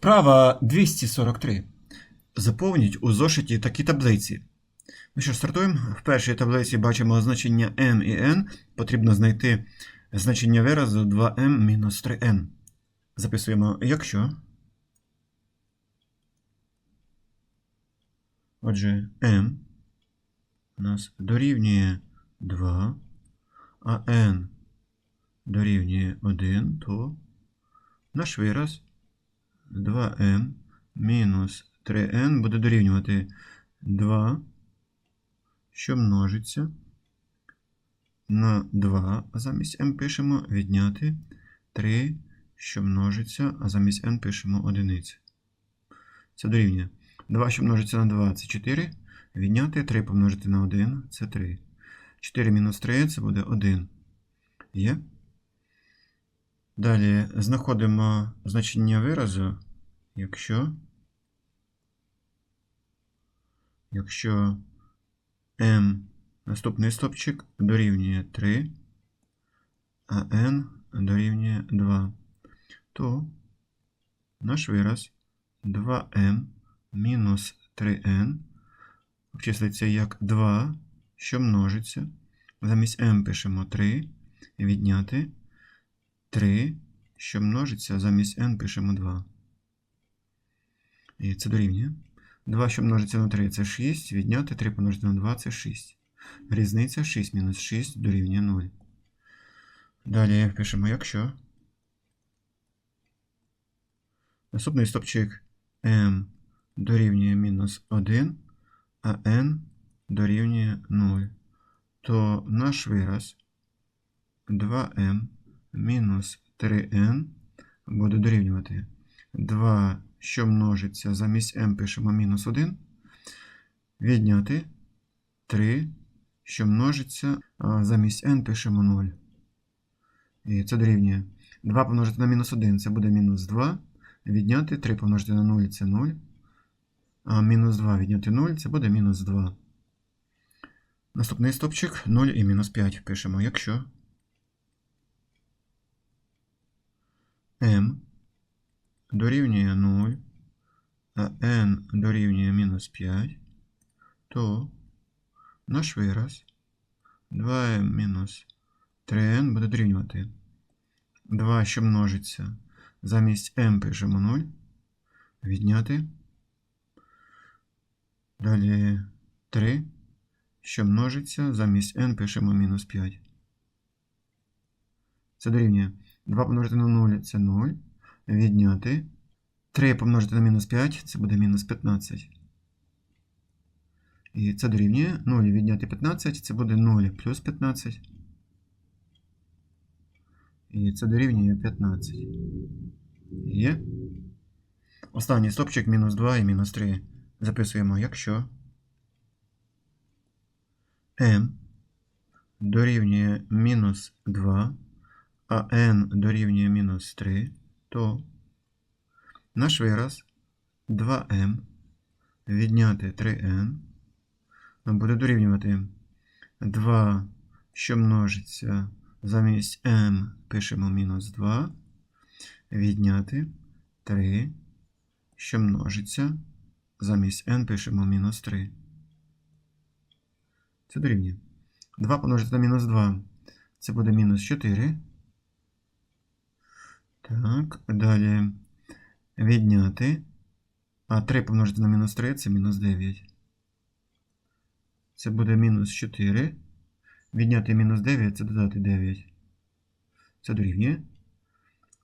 Вправа 243. Заповніть у зошиті такі таблиці. Ну що, стартуємо. В першій таблиці бачимо значення m і n. Потрібно знайти значення виразу 2m-3n. Записуємо, якщо. Отже, m у нас дорівнює 2, а n дорівнює 1, то наш вираз 2m мінус 3n буде дорівнювати 2, що множиться на 2, а замість m пишемо відняти 3, що множиться, а замість n пишемо 1. Це дорівнює. 2, що множиться на 2, це 4. Відняти 3 помножити на 1 це 3. 4 мінус 3 це буде 1. Є? Далі знаходимо значення виразу, якщо, якщо m наступний стопчик дорівнює 3, а n дорівнює 2, то наш вираз 2m мінус 3n обчислиться як 2, що множиться. Замість m пишемо 3, відняти 3, що множиться, замість n пишемо 2. І це дорівнює. 2, що множиться на 3, це 6, відняти 3 помножити на 2 це 6. Різниця 6 мінус 6 дорівнює 0. Далі пишемо, якщо. Наступний стопчик m дорівнює мінус 1, а n дорівнює 0, то наш вираз 2m мінус 3n буде дорівнювати 2, що множиться, замість m пишемо мінус 1, відняти 3, що множиться, замість n пишемо 0. І це дорівнює 2 помножити на мінус 1 це буде мінус 2. Відняти 3 помножити на 0 це 0. А мінус 2 відняти 0 це буде мінус 2. Наступний стопчик 0 і мінус 5 пишемо, якщо m дорівнює 0, а n дорівнює мінус 5, то наш вираз 2m мінус 3n буде дорівнювати 2, що множиться. Замість m пишемо 0. Відняти. Далі 3, що множиться, замість n пишемо мінус 5. Це дорівнює 2 помножити на 0 це 0. Відняти. 3 помножити на мінус 5 це буде мінус 15. І це дорівнює 0 відняти 15, це буде 0 плюс 15. І це дорівнює 15. Є. Останній стопчик мінус 2 і мінус 3. Записуємо, якщо m дорівнює мінус 2, а n дорівнює мінус 3, то наш вираз 2m відняти 3n буде дорівнювати 2, що множиться замість m пишемо мінус 2, відняти 3, що множиться, замість n пишемо мінус 3. Це дорівнює. 2 помножити на мінус 2, це буде мінус 4. Так, далі відняти. А 3 помножити на мінус 3 це мінус 9. Це буде мінус 4. Відняти мінус 9 це додати 9. Це дорівнює.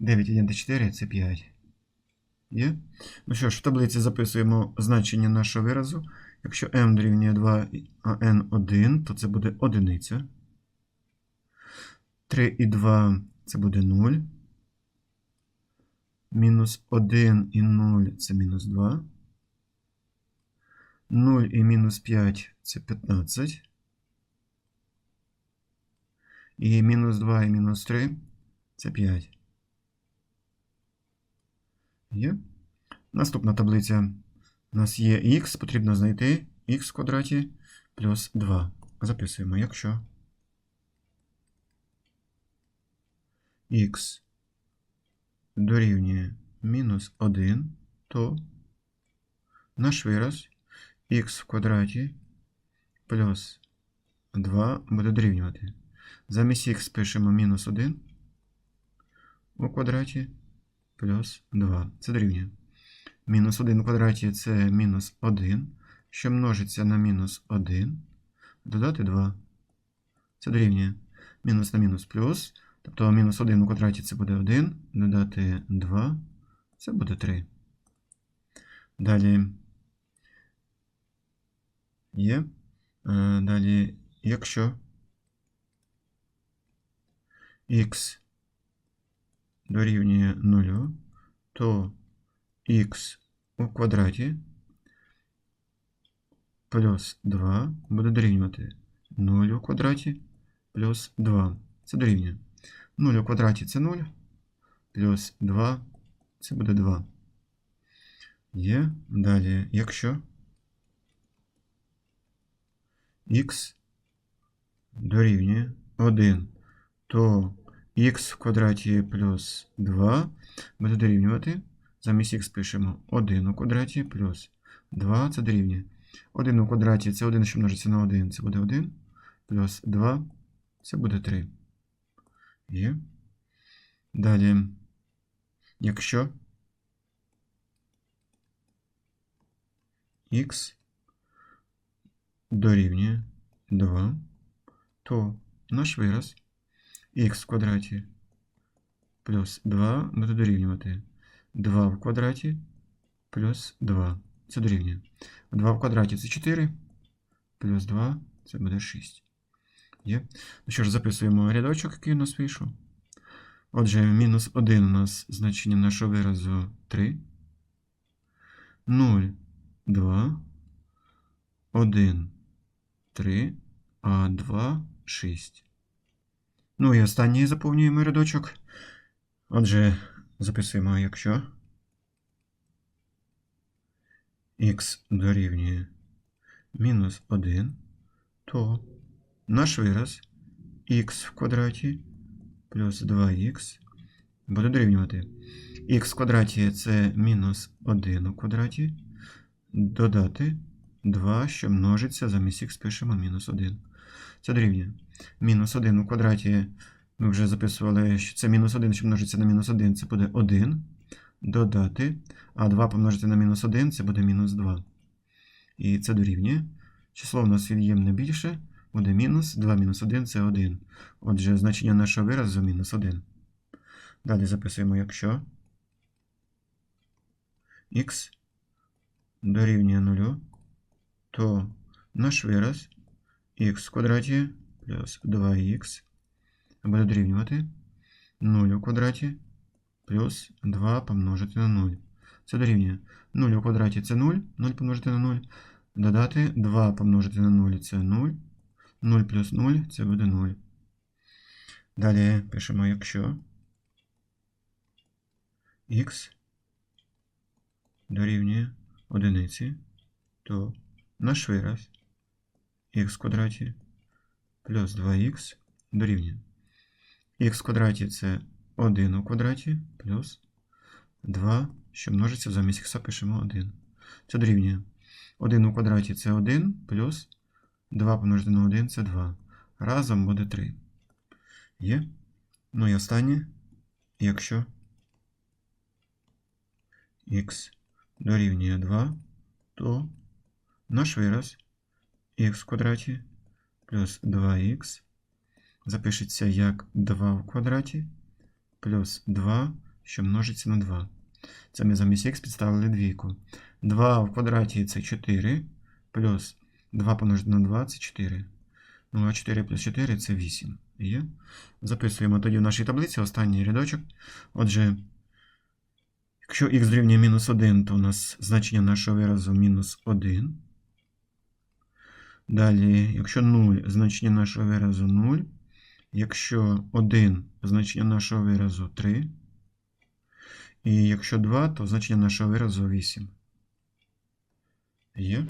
9 відняти 4 це 5. Є? Ну що ж, в таблиці записуємо значення нашого виразу. Якщо m дорівнює 2, а n 1, то це буде одиниця. 3 і 2 це буде 0. Мінус 1 і 0 це мінус 2. 0 і мінус 5 це 15. І мінус 2 і мінус 3 це 5. Є. Наступна таблиця. У нас є х, потрібно знайти х в квадраті плюс 2. Записуємо, якщо х дорівнює мінус 1, то наш вираз х в квадраті плюс 2 буде дорівнювати. Замість х пишемо мінус 1 у квадраті плюс 2. Це дорівнює. Мінус 1 у квадраті це мінус 1, що множиться на мінус 1, додати 2. Це дорівнює. Мінус на мінус плюс. Тобто мінус 1 у квадраті це буде 1, додати 2, це буде 3. Далі є. Е, Далі, якщо х дорівнює 0, то х у квадраті плюс 2 буде дорівнювати 0 у квадраті плюс 2. Це дорівнює. 0 у квадраті це 0, плюс 2 це буде 2. Є. Далі, якщо х дорівнює 1, то х в квадраті плюс 2 буде дорівнювати. Замість х пишемо 1 у квадраті плюс 2 це дорівнює. 1 у квадраті це 1, що множиться на 1, це буде 1, плюс 2 це буде 3. Є. Далі, якщо х дорівнює 2, то наш вираз х в квадраті плюс 2 буде дорівнювати 2 в квадраті плюс 2. Це дорівнює. 2 в квадраті це 4, плюс 2 це буде 6. Є. Ну що ж, записуємо рядочок, який у нас вийшов. Отже, мінус 1 у нас значення нашого виразу 3. 0, 2, 1, 3, а 2, 6. Ну і останній заповнюємо рядочок. Отже, записуємо, якщо х дорівнює мінус 1, то наш вираз х в квадраті плюс 2х буде дорівнювати. х в квадраті це мінус 1 у квадраті. Додати 2, що множиться, замість х пишемо мінус 1. Це дорівнює. Мінус 1 у квадраті ми вже записували, що це мінус 1, що множиться на мінус 1, це буде 1. Додати. А 2 помножити на мінус 1 це буде мінус 2. І це дорівнює. Число в нас від'ємне більше, буде мінус 2 мінус 1 це 1. Отже, значення нашого виразу мінус 1. Далі записуємо, якщо х дорівнює 0, то наш вираз х в квадраті плюс 2х буде дорівнювати 0 у квадраті плюс 2 помножити на 0. Це дорівнює 0 у квадраті це 0, 0 помножити на 0. Додати 2 помножити на 0 це 0. 0 плюс 0 це буде 0. Далі пишемо, якщо х дорівнює одиниці, то наш вираз х квадраті плюс 2х дорівнює. х квадраті це 1 у квадраті плюс 2, що множиться замість х пишемо 1. Це дорівнює. 1 у квадраті це 1 плюс 2 помножити на 1 це 2. Разом буде 3. Є. Ну і останнє, якщо х дорівнює 2, то наш вираз х в квадраті плюс 2х запишеться як 2 в квадраті плюс 2, що множиться на 2. Це ми замість х підставили двійку. 2 в квадраті це 4, плюс 2 помножити на 2 це 4. Ну, а 4 плюс 4 це 8. Є. Записуємо тоді в нашій таблиці останній рядочок. Отже, якщо х дорівнює мінус 1, то у нас значення нашого виразу мінус 1. Далі, якщо 0, значення нашого виразу 0. Якщо 1, значення нашого виразу 3. І якщо 2, то значення нашого виразу 8. Є.